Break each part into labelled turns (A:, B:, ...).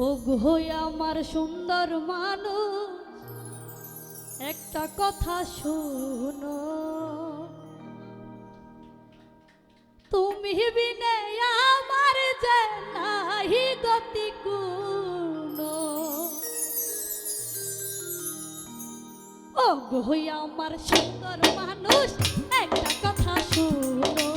A: ও আমার সুন্দর মানুষ, একটা কথা শুনো। তুমি বিনে আমার যে নাহি গতি ও আমার সুন্দর মানুষ, একটা কথা শুনো।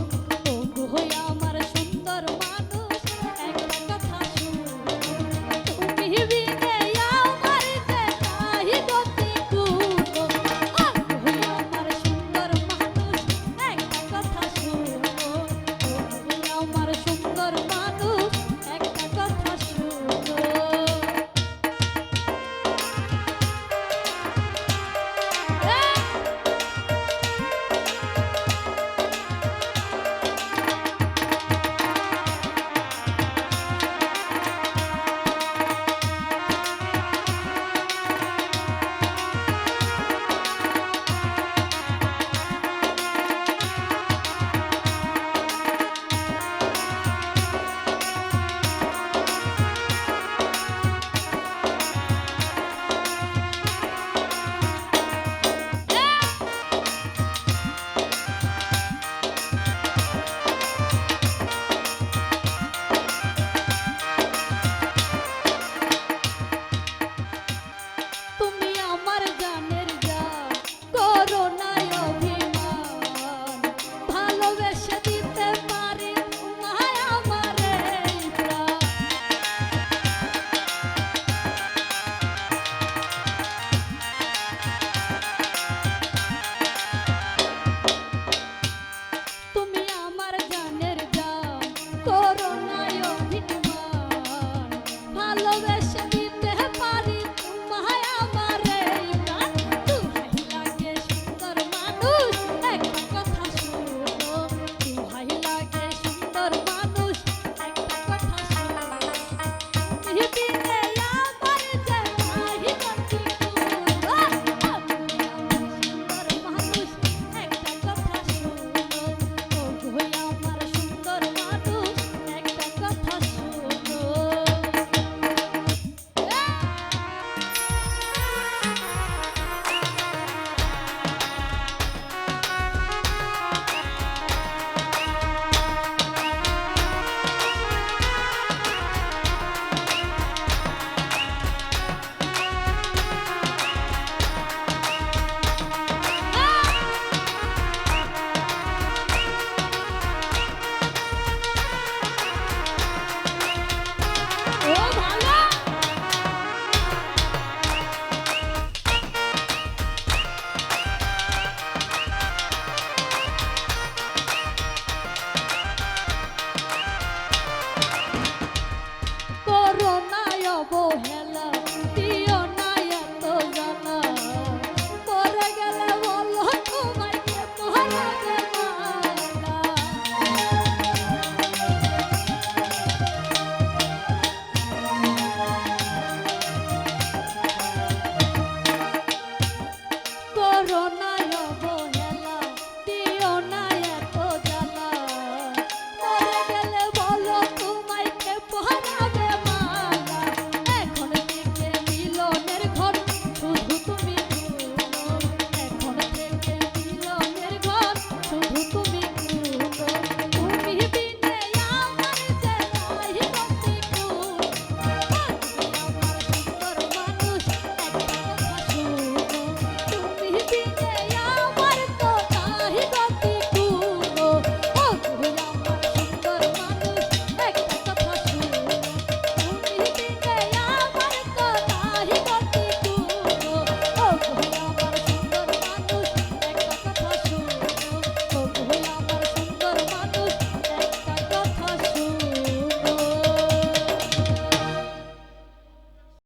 A: Noble Hell.